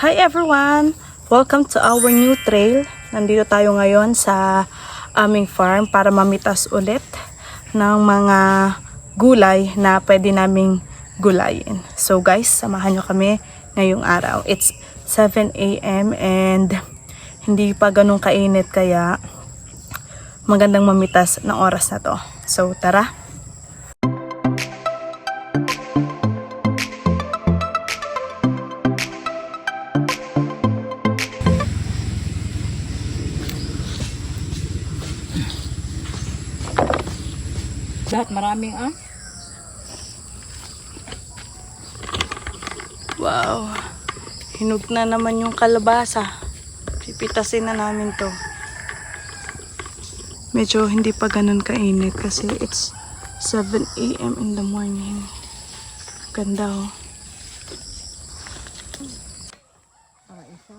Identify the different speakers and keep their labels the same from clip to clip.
Speaker 1: Hi everyone! Welcome to our new trail. Nandito tayo ngayon sa aming farm para mamitas ulit ng mga gulay na pwede naming gulayin. So guys, samahan nyo kami ngayong araw. It's 7 a.m. and hindi pa ganun kainit kaya magandang mamitas ng oras na to. So tara!
Speaker 2: Maraming ah.
Speaker 1: Wow. Hinog na naman yung kalabasa. Pipitasin na namin to. Medyo hindi pa ganun kainit kasi it's 7 a.m. in the morning. Ganda oh.
Speaker 2: Para isa.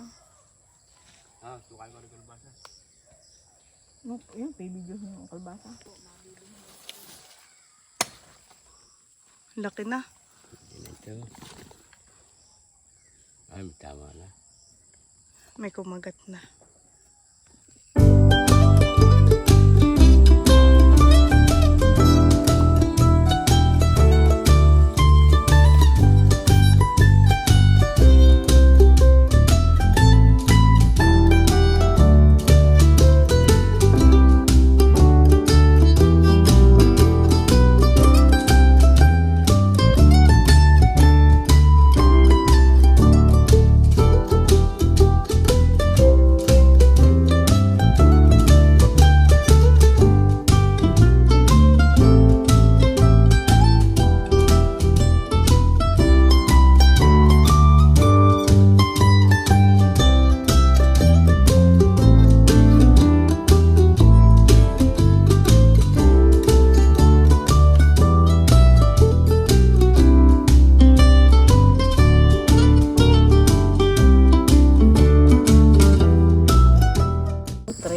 Speaker 2: No, yun, pibigyo ng kalbasa.
Speaker 1: Laki na.
Speaker 3: Ito. Ay, tama na.
Speaker 1: May kumagat na.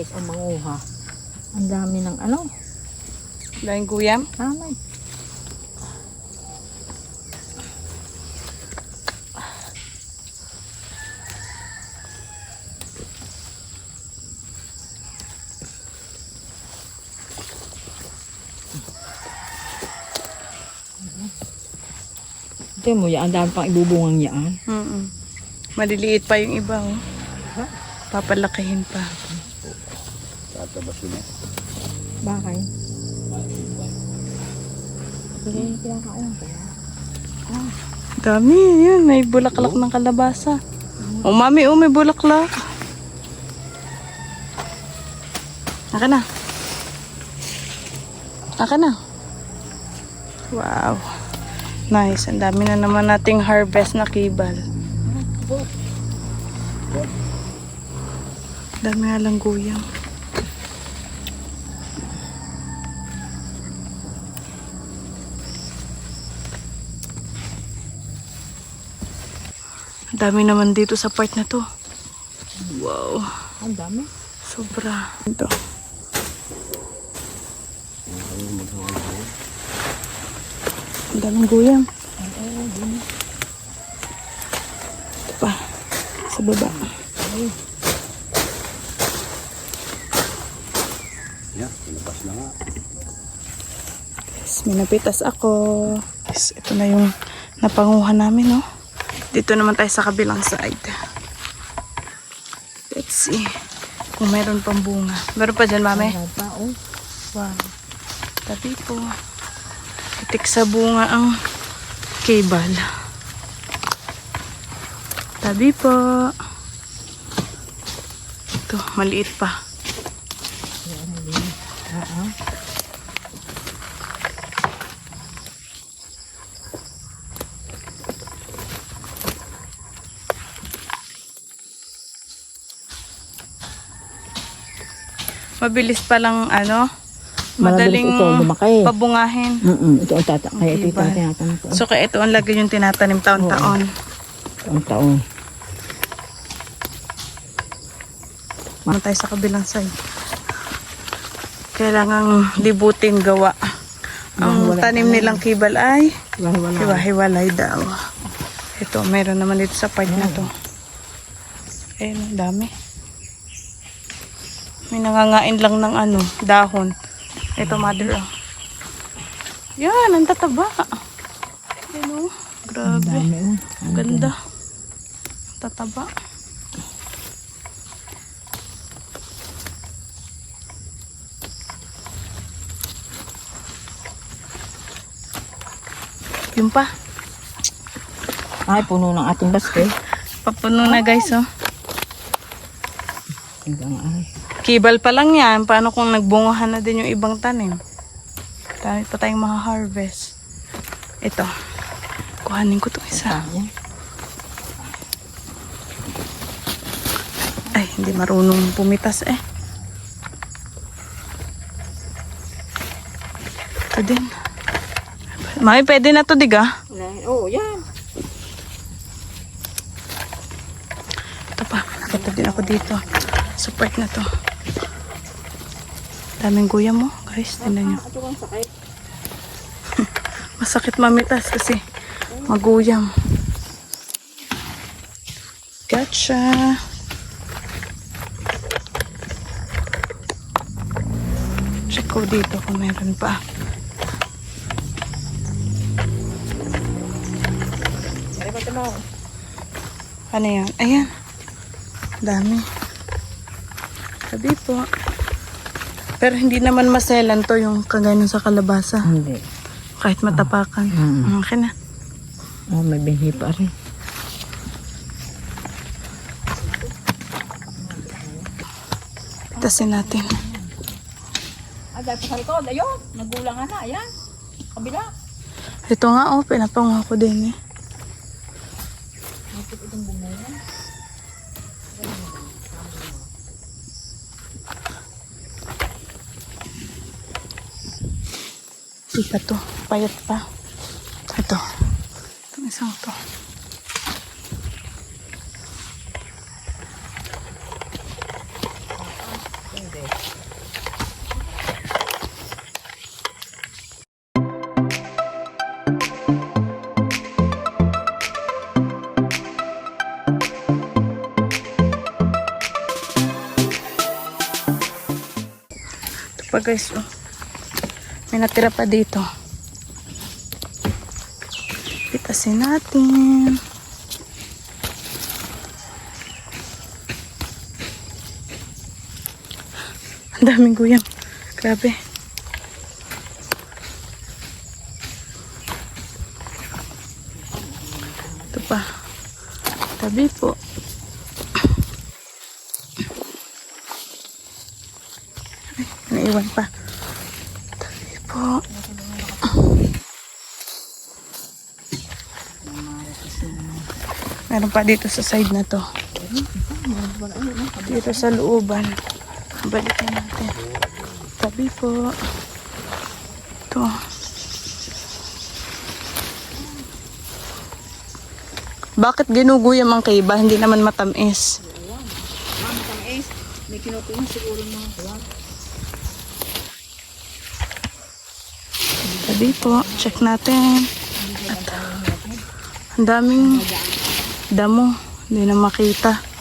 Speaker 2: Tres ang manguha. Ang dami ng ano.
Speaker 1: Dahil guyam.
Speaker 2: Tamay. Ito mo, yan, ang dami pang ibubungang yan.
Speaker 1: Mm Maliliit pa yung iba oh. Papalakihin pa.
Speaker 3: Tatabas na.
Speaker 2: Bakay? Sige, kinakain ko.
Speaker 1: Dami yun. May bulaklak ng kalabasa. Oh, mami, oh, may bulaklak. Aka na. Aka na. Wow. Nice. Ang dami na naman nating harvest na kibal. Dami nga lang guyang. Dami naman dito sa part na to. Wow.
Speaker 2: Ang dami.
Speaker 1: Sobra. Ito. Ang daming guyam. Ito pa. Sa baba.
Speaker 3: Yan, pinabas na nga.
Speaker 1: Yes, may napitas ako. Yes, ito na yung napanguha namin, no? Dito naman tayo sa kabilang side. Let's see. Kung mayroon pang bunga. Meron pa dyan, mami?
Speaker 2: Ang pa, oh.
Speaker 1: Wow. Tabi po. Itik sa bunga ang cable. Tabi po. Ito, maliit pa.
Speaker 2: Oo.
Speaker 1: Mabilis pa lang, ano,
Speaker 2: Mabilis
Speaker 1: madaling
Speaker 2: ito lumaki.
Speaker 1: pabungahin.
Speaker 2: Mm ito ang tata. Kaya ito yung tinatanong ko.
Speaker 1: So, kaya ito ang lagi yung tinatanim taon-taon.
Speaker 2: Ito ang taon.
Speaker 1: Mano tayo sa kabilang side. Kailangang libutin gawa. Ang tanim nilang kibal ay
Speaker 2: Wala, wala.
Speaker 1: hiwa-hiwalay daw. Ito, meron naman dito sa part na to. Ayun, dami. May nangangain lang ng ano, dahon. Ito, mother, oh. Yan, ang tataba. Ayun, oh. Grabe.
Speaker 2: Oh.
Speaker 1: Ganda. Tataba. Yung pa.
Speaker 2: Ay, puno ng ating basket.
Speaker 1: Papuno na guys, oh.
Speaker 2: Hanggang ay.
Speaker 1: Kibal pa lang yan. Paano kung nagbungahan na din yung ibang tanim? Dami pa tayong maha-harvest. Ito. Kuhanin ko itong isa. Ay, hindi marunong pumitas eh. Ito din. Mami, pwede na to, diga.
Speaker 2: Oo, oh, yan.
Speaker 1: Ito pa, nakita din ako dito. Support na to. Daming guya mo, guys. Tingnan nyo. Masakit mamitas kasi maguyam. Gotcha. Check ko dito kung meron pa. Ano yan? Ayan. Dami. Sabi po. Pero hindi naman maselan to yung kagaya sa kalabasa.
Speaker 2: Hindi.
Speaker 1: Kahit matapakan.
Speaker 2: Mm.
Speaker 1: Okay na.
Speaker 2: Oh, may binhi pa rin.
Speaker 1: Tasin natin.
Speaker 2: Ah, dahil pa sa likod. Ayun, nagulang na. Ayan. Kabila.
Speaker 1: Ito nga oh, pinapanguha ko din eh. Ika to, payat pa. Ito. Itong isang to. Ito guys, oh. May natira pa dito. Pitasin natin. Ang daming guyam. Grabe. Ito pa. Tabi po. Ay, naiwan pa. Tabi po. Meron pa dito sa side na to. Dito sa looban. Balikan natin. Tabi po. Ito. Bakit ginuguyam ang kaiba? Hindi naman matamis.
Speaker 2: May kinukuha siguro mga.
Speaker 1: Tabi po. Check natin. At ang daming damo. Hindi na makita.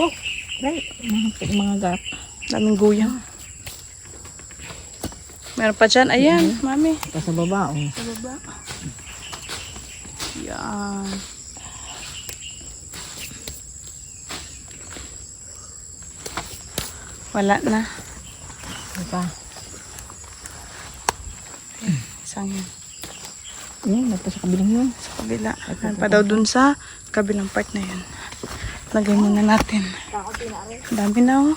Speaker 2: Oh, right. Mga, mga gat.
Speaker 1: Daming guyam. Meron pa dyan. Ayan, mami.
Speaker 2: Pa sa baba, oh.
Speaker 1: Sa baba. Yan. Wala na.
Speaker 2: Ano pa?
Speaker 1: Isang yan.
Speaker 2: Yan, nagpa sa kabilang yun.
Speaker 1: Sa kabila. Yan pa daw dun sa kabilang part na yan. Lagay muna natin. Dami na oh.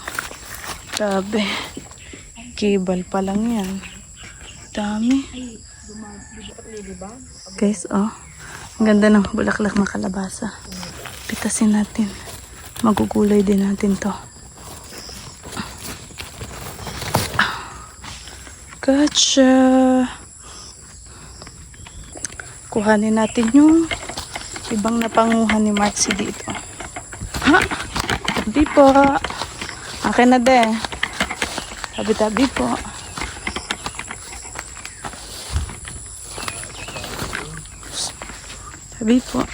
Speaker 1: Grabe. Cable pa lang yan. Dami. Guys, oh. Ang ganda ng bulaklak ng kalabasa. Pitasin natin. Magugulay din natin to. Gotcha. Kuhanin natin yung ibang napanguhan ni Marcy dito. Ha? Hindi po. Akin na de. Tabi-tabi po. Tabi po.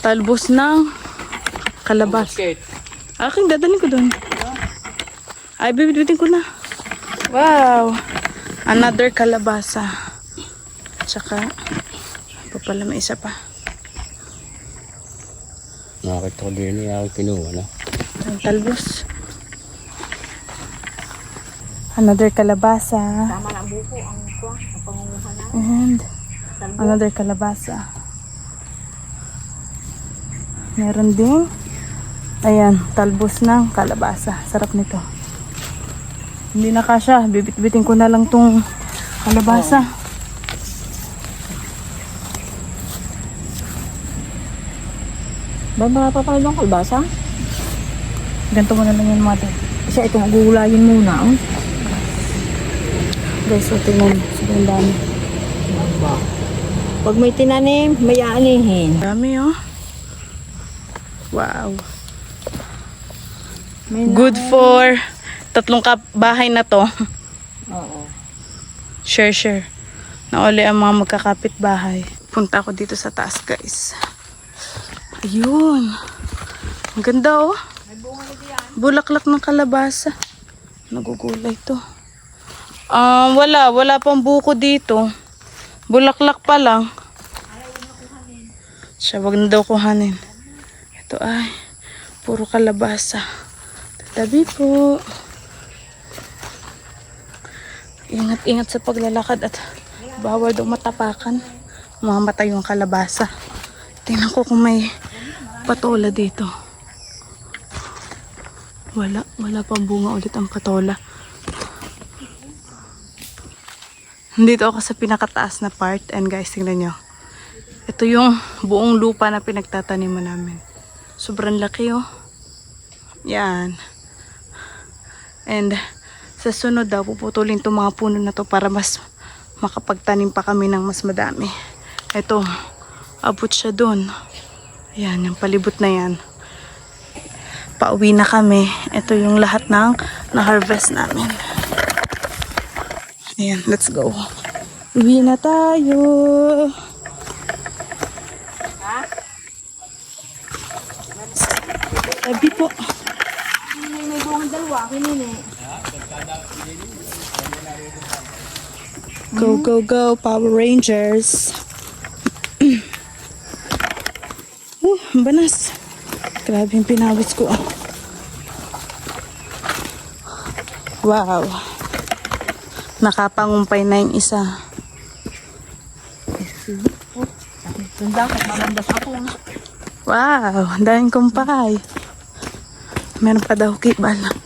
Speaker 1: Talbos ng kalabas. Aking dadalhin ko doon. Ay, bibitbitin ko na. Wow! Another kalabasa. Tsaka, pa pala may isa pa.
Speaker 3: Nakakita ko din niya ako kinuha na.
Speaker 1: Ang talbos. Another kalabasa.
Speaker 2: Tama na ang buko, ang kuha, ang pangunguha na.
Speaker 1: And another kalabasa. Meron ding ayan, talbos ng kalabasa. Sarap nito. Hindi na kasha. Bibit-bitin ko na lang tong kalabasa.
Speaker 2: Ba, mapapalo ng kalbasa?
Speaker 1: Ganito mo na lang yan mother.
Speaker 2: Siya itong gugulayin muna. Oh.
Speaker 1: Guys, so tingnan. Sobrang dami.
Speaker 2: Pag may tinanim, may aanihin.
Speaker 1: Dami oh. Wow.
Speaker 2: May
Speaker 1: Good for tatlong kap bahay na to.
Speaker 2: Oo.
Speaker 1: Share, share. Na uli ang mga magkakapit bahay. Punta ako dito sa taas, guys. Ayun. Ang ganda, oh. Bulaklak ng kalabasa. Nagugulay to. Ah, wala. Wala pang buko dito. Bulaklak pa lang. Siya, wag na daw kuhanin. Ito ay, puro kalabasa. Tatabi po. Ingat-ingat sa paglalakad at bawal daw matapakan. Mamatay yung kalabasa. Tingnan ko kung may patola dito. Wala. Wala pang bunga ulit ang patola. Dito ako sa pinakataas na part. And guys, tingnan nyo. Ito yung buong lupa na pinagtataniman namin. Sobrang laki oh. Yan. And sa sunod daw, puputulin itong mga puno na to para mas makapagtanim pa kami ng mas madami. Ito, abot siya doon. Yan, yung palibot na yan. Pauwi na kami. Ito yung lahat ng na-harvest namin. Ayan, let's go. Uwi na tayo. Sabi po.
Speaker 2: May bungang dalawa, kinini.
Speaker 1: Go, go, go, Power Rangers. uh, ang banas. Grabe yung pinawis ko. ah. Wow. Nakapangumpay na yung isa. Wow, ang daming kumpay. Meron pa daw kibal.